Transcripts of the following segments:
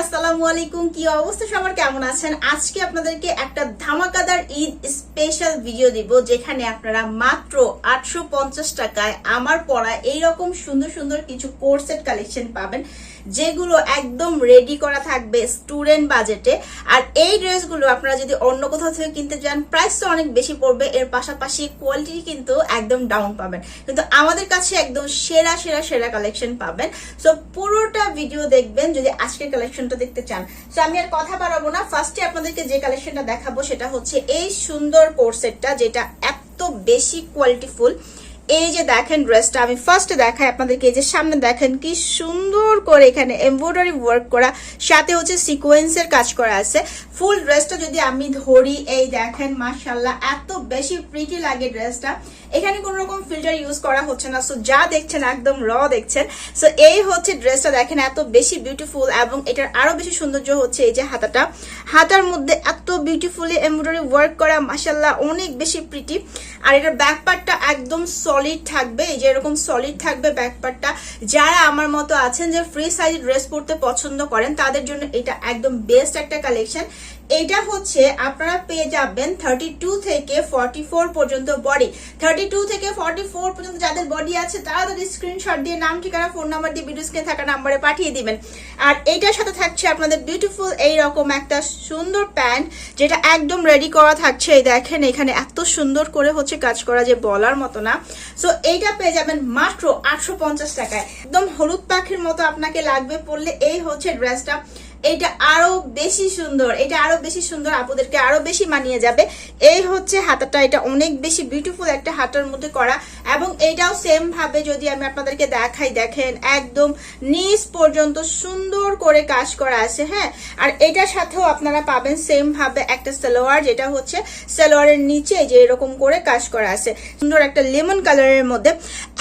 আসসালামু আলাইকুম, কি অবস্থা সবার? কেমন আছেন? আজকে আপনাদেরকে একটা ধামাকাদার ঈদ স্পেশাল ভিডিও দিব, যেখানে আপনারা মাত্র আটশো পঞ্চাশ টাকায় আমার পড়া এইরকম সুন্দর সুন্দর কিছু কোর্সেট কালেকশন পাবেন, যেগুলো একদম রেডি করা থাকবে স্টুডেন্ট বাজেটে আর এই ড্রেসগুলো আপনারা যদি অন্য কোথাও থেকে কিনতে যান প্রাইস তো অনেক বেশি পড়বে, এর পাশাপাশি কোয়ালিটি কিন্তু একদম ডাউন পাবেন। কিন্তু আমাদের কাছে একদম সেরা সেরা সেরা কালেকশন পাবেন। সো পুরোটা ভিডিও দেখবেন, যদি আজকের কালেকশনটা দেখতে চান। সো আমি আর কথা বাড়াবো না। ফার্স্টে আপনাদেরকে যে কালেকশনটা দেখাবো, সেটা হচ্ছে এই সুন্দর কোর্সেটটা যেটা এত বেশি কোয়ালিটিফুল এই যে দেখেন ড্রেসটা আমি ফার্স্টে দেখাই আপনাদেরকে, এই যে সামনে দেখেন কি সুন্দর করে এখানে এমব্রয়ডারি ওয়ার্ক করা, সাথে হচ্ছে সিকোয়েন্সের কাজ করা আছে। ফুল ড্রেসটা যদি আমি ধরি, এই দেখেন মাশাল্লাহ এত বেশি প্রিটি লাগে ড্রেসটা এখানে কোনো রকম ফিল্টার ইউজ করা হচ্ছে না সো যা দেখছেন একদম র দেখছেন। সো এই হচ্ছে ড্রেসটা দেখেন, এত বেশি বিউটিফুল এবং এটার আরও বেশি সৌন্দর্য হচ্ছে এই যে হাতাটা। হাতার মধ্যে এত বিউটিফুলি এমব্রয়ডারি ওয়ার্ক করা মাশাল্লাহ অনেক বেশি প্রিটি আর এটার ব্যাক পার্টটা একদম সলিড থাকবে, এই যে এরকম সলিড থাকবে ব্যাক পার্টটা যারা আমার মতো আছেন যে ফ্রি সাইজ ড্রেস পরতে পছন্দ করেন, তাদের জন্য এটা একদম বেস্ট একটা কালেকশন এটা হচ্ছে আপনারা পেয়ে যাবেন থার্টি টু থেকে ফর্টি ফোর পর্যন্ত বডি থার্টি টু থেকে ফর্টি ফোর পর্যন্ত যাদের বডি আছে, তারা তাদের স্ক্রিনশট দিয়ে নাম, ঠিকানা ফোন নাম্বার দিয়ে ভিডিও স্ক্রিনে থাকা নাম্বারে পাঠিয়ে দিবেন। আর এইটার সাথে থাকছে আপনাদের বিউটিফুল এইরকম একটা সুন্দর প্যান্ট যেটা একদম রেডি করা থাকছে। এই দেখেন, এখানে এত সুন্দর করে হচ্ছে কাজ করা যে বলার মতো না। সো এইটা পেয়ে যাবেন মাত্র আটশো পঞ্চাশ টাকায়। একদম হলুদ পাখির মতো আপনাকে লাগবে পড়লে এই হচ্ছে ড্রেসটা এটা আরও বেশি সুন্দর এটা আরও বেশি সুন্দর, আপুদেরকে আরও বেশি মানিয়ে যাবে। এই হচ্ছে হাতাটা, এটা অনেক বেশি বিউটিফুল একটা হাতার মধ্যে করা। এবং এটাও সেম ভাবে যদি আমি আপনাদেরকে দেখাই, দেখেন একদম নিচ পর্যন্ত সুন্দর করে কাজ করা আছে হ্যাঁ? আর এটার সাথেও আপনারা পাবেন সেম ভাবে একটা সালোয়ার, যেটা হচ্ছে সালোয়ারের নিচে যে এরকম করে কাজ করা আছে। সুন্দর একটা লেমন কালারের মধ্যে,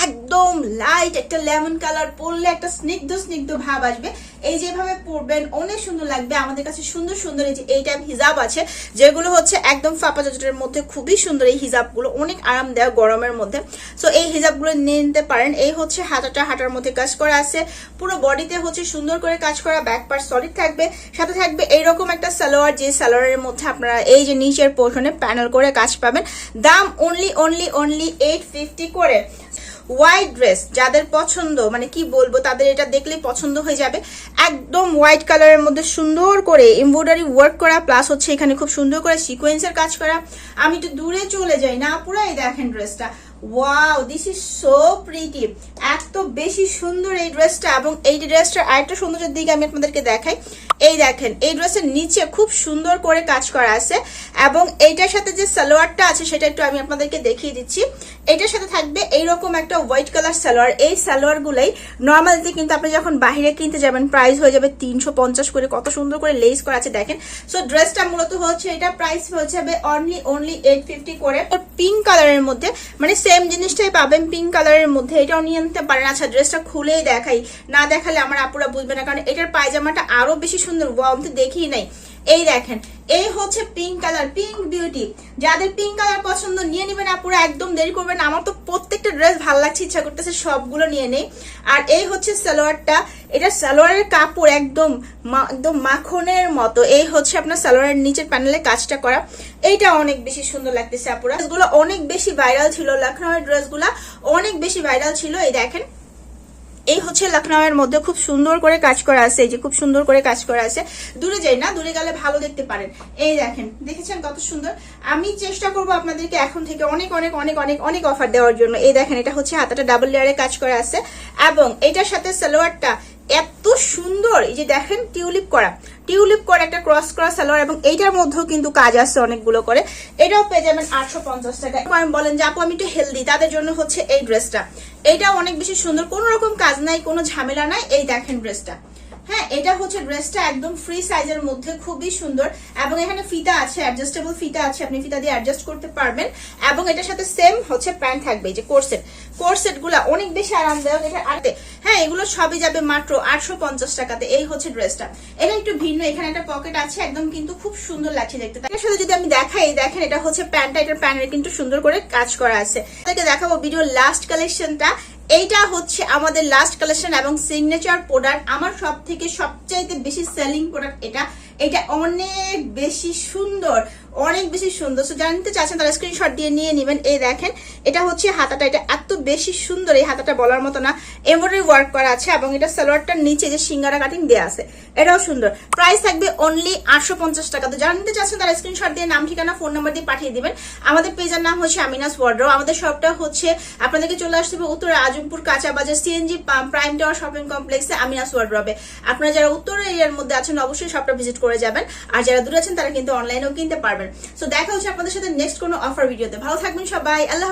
একদম লাইট একটা লেমন কালার পরলে একটা স্নিগ্ধ স্নিগ্ধ ভাব আসবে। এই যেভাবে পরবেন অনেক সুন্দর লাগবে। আমাদের কাছে সুন্দর সুন্দর এই যে এই টাইপ হিজাব আছে, যেগুলো হচ্ছে একদম ফাপা জটের মধ্যে খুবই সুন্দর এই হিজাবগুলো, অনেক আরামদায়ক গরমের মধ্যে। সো এই হিজাবগুলো নিয়ে নিতে পারেন। এই হচ্ছে হাতাটা, হাতার মধ্যে কাজ করা আছে। পুরো বডিতে হচ্ছে সুন্দর করে কাজ করা ব্যাক পার্ট সলিড থাকবে। সাথে থাকবে এইরকম একটা সালোয়ার, যে সালোয়ারের মধ্যে আপনারা এই যে নিচের পোর্শনে প্যানেল করে কাজ পাবেন। দাম only only only eight fifty করে। হোয়াইট ড্রেস যাদের পছন্দ মানে কি বলব, তাদের এটা দেখলেই পছন্দ হয়ে যাবে। একদম হোয়াইট কালারের মধ্যে সুন্দর করে এমব্রয়ডারি ওয়ার্ক করা প্লাস হচ্ছে এখানে খুব সুন্দর করে সিকোয়েন্সের কাজ করা। আমি একটু দূরে চলে যাই না, পুরাই দেখেন ড্রেসটা wow this is so pretty এত বেশি সুন্দর এই ড্রেসটা এবং এই ড্রেসটার আরেকটা সৌন্দর্যের দিকে আমি আপনাদেরকে দেখাই। এই দেখেন, এই ড্রেসের নিচে খুব সুন্দর করে কাজ করা আছে, এবং এইটার সাথে যে সালোয়ারটা আছে, সেটা একটু আমি আপনাদেরকে দেখিয়ে দিচ্ছি। এটার সাথে থাকবে এইরকম একটা হোয়াইট কালার সালোয়ার। এই সালোয়ার গুলাই নর্মালিতে কিন্তু আপনি যখন বাইরে কিনতে যাবেন প্রাইস হয়ে যাবে তিনশো পঞ্চাশ করে। কত সুন্দর করে লেস করা আছে, দেখেন। সো ড্রেসটা মূলত হচ্ছে, এটা প্রাইস হয়ে যাবে অনলি অনলি এইট ফিফটি করে। পিঙ্ক কালারের মধ্যে মানে সেম জিনিসটাই পাবেন পিঙ্ক কালারের মধ্যে। এটাও নিয়ে নিতে পারেন। আচ্ছা ড্রেসটা খুলেই দেখাই। না দেখালে আমার আপুরা বুঝবে না, কারণ এটার পায়জামাটা আরও বেশি সুন্দর। ওয়াও আমি তো দেখি নাই। এই দেখেন, এই হচ্ছে পিঙ্ক কালার পিঙ্ক বিউটি যাদের পিঙ্ক কালার পছন্দ, নিয়ে নেবেন আপুরা, একদম দেরি করবেন আমার তো প্রত্যেকটা ড্রেস ভালো লাগছে, ইচ্ছা করতেছে সবগুলো নিয়ে নেই। আর এই হচ্ছে সালোয়ারটা, এটা সালোয়ারের কাপড় একদম একদম মাখনের মতো। এই হচ্ছে আপনার সালোয়ারের নিচের প্যানেলে কাজটা করা। এইটা অনেক বেশি সুন্দর লাগতেছে আপুরা। ড্রেসগুলো অনেক বেশি ভাইরাল ছিল লখনৌয়ের ড্রেসগুলো অনেক বেশি ভাইরাল ছিল, এই দেখেন। এই হচ্ছে লখনউয়ের মধ্যে খুব সুন্দর করে কাজ করা আছে, এই যে খুব সুন্দর করে কাজ করা আছে। দূরে যাই না, দূরে গেলে ভালো দেখতে পারেন। এই দেখেন, দেখেছেন কত সুন্দর? আমি চেষ্টা করব আপনাদেরকে এখন থেকে অনেক অনেক অনেক অনেক অনেক অফার দেওয়ার জন্য। এই দেখেন, এটা হচ্ছে হাতাটা ডাবল লেয়ারে কাজ করা আছে। এবং এটার সাথে সালোয়ারটা এত সুন্দর, এই যে দেখেন টিউলিপ করা। টিউলিপ করা একটা ক্রস করা সালোয়ার, এবং এইটার মধ্যেও কিন্তু কাজ আছে অনেকগুলো করে। এটাও পেয়ে যাবেন আটশো পঞ্চাশ টাকা বলেন যে, আপু, আমি একটু হেলদি তাদের জন্য হচ্ছে এই ড্রেসটা এইটা অনেক বেশি সুন্দর কোনো রকম কাজ নাই কোনো ঝামেলা নাই। এই দেখেন ড্রেসটা হ্যাঁ এটা হচ্ছে ড্রেসটা একদম ফ্রি সাইজের মধ্যে, খুবই সুন্দর। এবং এখানে ফিতা আছে অ্যাডজাস্টেবল ফিতা আছে, আপনি ফিতা দিয়ে অ্যাডজাস্ট করতে পারবেন। এবং এটার সাথে সেম হচ্ছে প্যান্ট থাকবে যে কোরসেট কোরসেটগুলা অনেক বেশি আরামদায়ক, এটা আরতে হ্যাঁ এগুলো সবই যাবে মাত্র আটশো পঞ্চাশ টাকাতে, এই হচ্ছে ড্রেসটা। এটা একটু ভিন্ন, এখানে একটা পকেট আছে, একদম কিন্তু খুব সুন্দর লাগছে দেখতে। তার সাথে যদি আমি দেখাই দেখেন, এটা হচ্ছে প্যান্টটা এটার প্যান্টের কিন্তু সুন্দর করে কাজ করা আছে। আপনাকে দেখাবো ভিডিও লাস্ট কালেকশনটা এইটা হচ্ছে আমাদের লাস্ট কালেকশন এবং সিগনেচার প্রোডাক্ট আমার সব থেকে সবচাইতে বেশি সেলিং প্রোডাক্ট এটা। এটা অনেক বেশি সুন্দর। অনেক বেশি সুন্দর। সো জানতে চাচ্ছেন, তারা স্ক্রিনশট দিয়ে নিয়ে নেবেন। এই দেখেন, এটা হচ্ছে হাতাটা। এটা এত বেশি সুন্দর এই হাতাটা বলার মতো না। এমব্রয়ডারি ওয়ার্ক করা আছে এবং এটা সালোয়ারটার নিচে যে সিঙ্গারা কাটিং দেওয়া আছে, এটাও সুন্দর। প্রাইস থাকবে অনলি আটশো পঞ্চাশ টাকা। তো জানতে চাচ্ছেন, তারা স্ক্রিনশট দিয়ে নাম, ঠিকানা ফোন নাম্বার দিয়ে পাঠিয়ে দিবেন। আমাদের পেজের নাম হচ্ছে আমিনাস ওয়ার্ড্রো আমাদের শপটা হচ্ছে, আপনাদেরকে চলে আসতে হবে উত্তর আজমপুর কাঁচা বাজার সিএনজি প্রাইম টাওয়ার শপিং কমপ্লেক্সে আমিনাস ওয়ার্ড্রবে আপনারা যারা উত্তর এরিয়ার মধ্যে আছেন, অবশ্যই শপটা ভিজিট করে যাবেন। আর যারা দূরে আছেন, তারা কিন্তু অনলাইনেও কিনতে পারবেন। সো দেখা হচ্ছে আপনাদের সাথে নেক্সট কোনো অফার ভিডিওতে ভালো থাকবেন সবাই আল্লাহ।